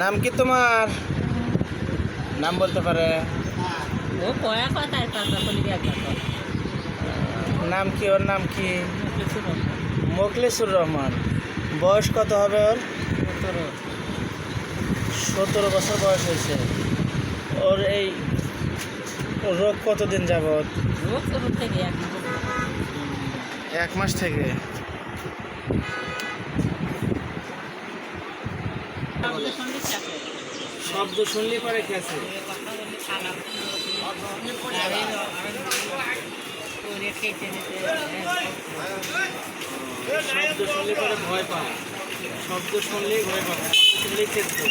নাম কি তোমার? নাম বলতে পারে। ও কয়া কথা নাম কি ওর নাম কি? মোকলেসুর রহমান। বয়স কত হবে ওর? তোর সতেরো বছর বয়স হয়েছে। ওর এই রোগ কতদিন রোগ এক মাস থেকে। শব্দ শুনলে পরে খেয়েছে শব্দ শুনলে পরে ভয় পায়। শব্দ শুনলেই ভয় পায়। শুনলেই খেতে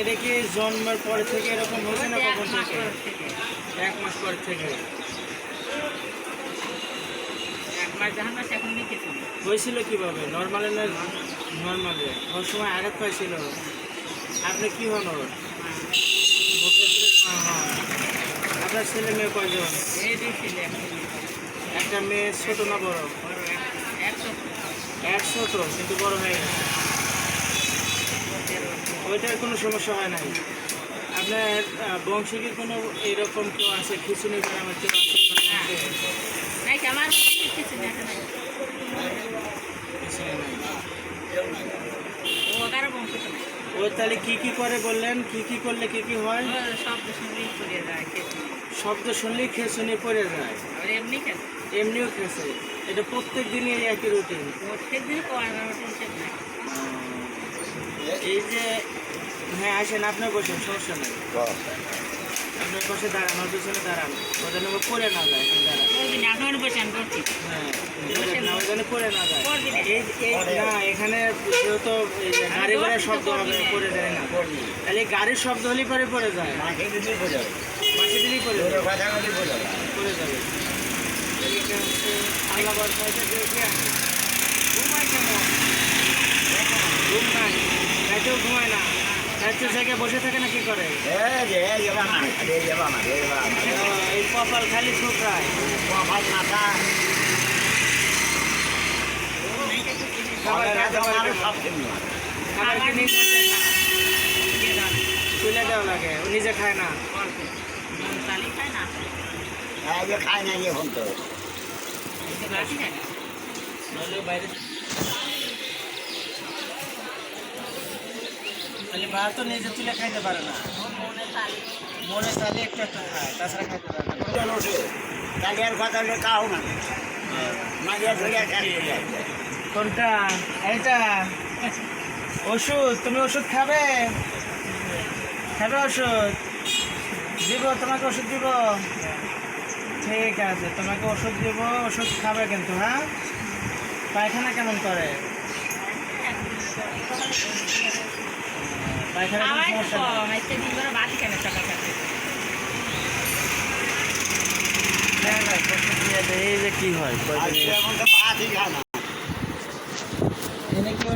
এটা কি জন্মের পরে থেকে এরকম হয়েছে না কখন থেকে? এক মাস পর থেকে এক মাস যখন মাস এখন লিখেছি হয়েছিল কীভাবে? নর্মালে না নর্মালে ওর সময় আঘাত পাইছিল। আপনি কি হন ওর। আপনার ছেলে মেয়ে কয়জন? একটা মেয়ে ছোট না বড়? একশো এক ছোট কিন্তু বড় হয়ে গেছে। ওইটার কোনো সমস্যা হয় নাই? আপনার আহ, কি কোনো এরকম কেউ আছে? খিচুড়ি গ্রামের কেউ আছে? আমার ও তাহলে কি কি করে বললেন? কি কি করলে কি কি হয়? শব্দ শুনলেই যায় শব্দ শুনলেই খেয়ে পড়ে যায়। আর এমনি এমনিও খেয়েছে এটা প্রত্যেক দিনই একই রুটিন প্রত্যেক দিন এই যে হ্যাঁ আসেন আপনি বসেন সমস্যা নেই। আপনার পাশে দাঁড়ান ওর পিছনে দাঁড়ান। ও যেন ও পড়ে না যায় দাঁড়ান। হ্যাঁ বসেন না পড়ে যায়। এখানে যেহেতু গাড়ি ঘোড়ার শব্দ হবে পড়ে যায় না। তাহলে গাড়ির শব্দ হলেই পরে পড়ে যায়। পাশে দিলেই পড়ে যায়। পড়ে যাবে। এদিকে হচ্ছে আল্লাহ বরফাইতে দেখে ঘুমায় কেমন ঘুম নাই রাতেও ঘুমায় না। জায়গায় বসে থাকে না কি করে? এই কপাল খালি ছোকরায় খাবার খাইতে পারে না। খাবার কি নিজে খায় না? তুলে দেওয়া লাগে নিজে খায় না। খায় না এখন তো বাইরে তাহলে ভাত তো নিজে তুলে খাইতে পারে না। মনে চাইলে একটু একটু খায় তাছাড়া খাইতে পারে না। কালিয়ার কথা হলে কাও না ধরে কোনটা? এইটা? ওষুধ তুমি ওষুধ খাবে? খাবে ওষুধ? দিব তোমাকে ওষুধ দিব। ঠিক আছে তোমাকে ওষুধ দিব ওষুধ খাবে কিন্তু হ্যাঁ? পায়খানা কেমন করে? এই যে কি হয় এনে কি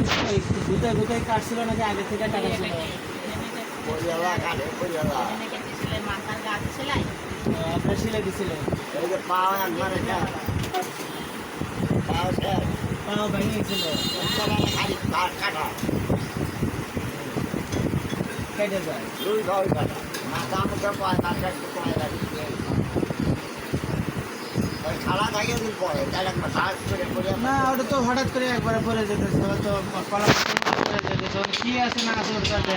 গুতায় গুতায় কাটছিল নাকি আগে থেকে টাকা ছিল? সেলাই আপনার সিলে যে পাও একবারে পা কাটা যায় দুই ভাই কাটা মাথা মুখে পায় মাথা একটু পায় ওই খালা থাকে দিন পরে তাহলে করে না ওটা তো হঠাৎ করে একবারে পরে যেতেছে হয়তো কলা কি আছে না আছে কাছে